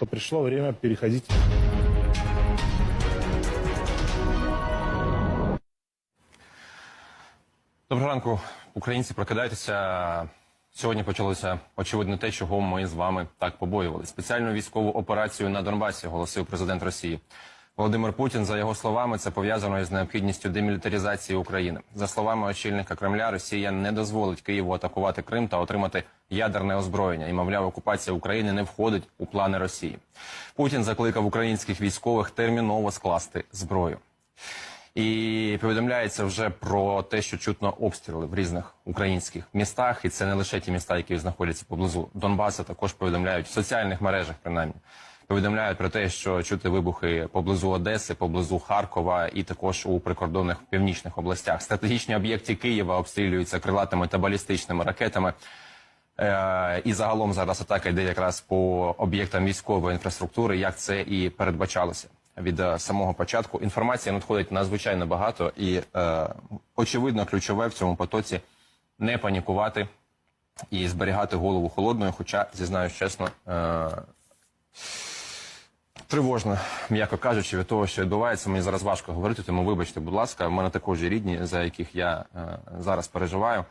то пришло время переходить Доброго ранку, українці. Прокидайтеся. Сьогодні почалося очевидно те, чого ми з вами так побоювали. Спеціальну військову операцію на Донбасі оголосив президент Росії. Володимир Путін, за його словами, це пов'язано із необхідністю демілітаризації України. За словами очільника Кремля, Росія не дозволить Києву атакувати Крим та отримати ядерне озброєння. І мовляв, окупація України не входить у плани Росії. Путін закликав українських військових терміново скласти зброю. І повідомляється вже про те, що чутно обстріли в різних українських містах, і це не лише ті міста, які знаходяться поблизу Донбаса. Також повідомляють в соціальних мережах, принаймні повідомляють про те, що чути вибухи поблизу Одеси, поблизу Харкова і також у прикордонних північних областях. Стратегічні об'єкти Києва обстрілюються крилатими та балістичними ракетами. Е, і загалом зараз атака йде якраз по об'єктам військової інфраструктури, як це і передбачалося від е, самого початку. Інформації надходить надзвичайно багато, і е, очевидно, ключове в цьому потоці не панікувати і зберігати голову холодною. Хоча, зізнаюсь чесно, е, тривожно, м'яко кажучи, від того, що відбувається, мені зараз важко говорити. Тому вибачте, будь ласка, в мене також є рідні, за яких я е, зараз переживаю.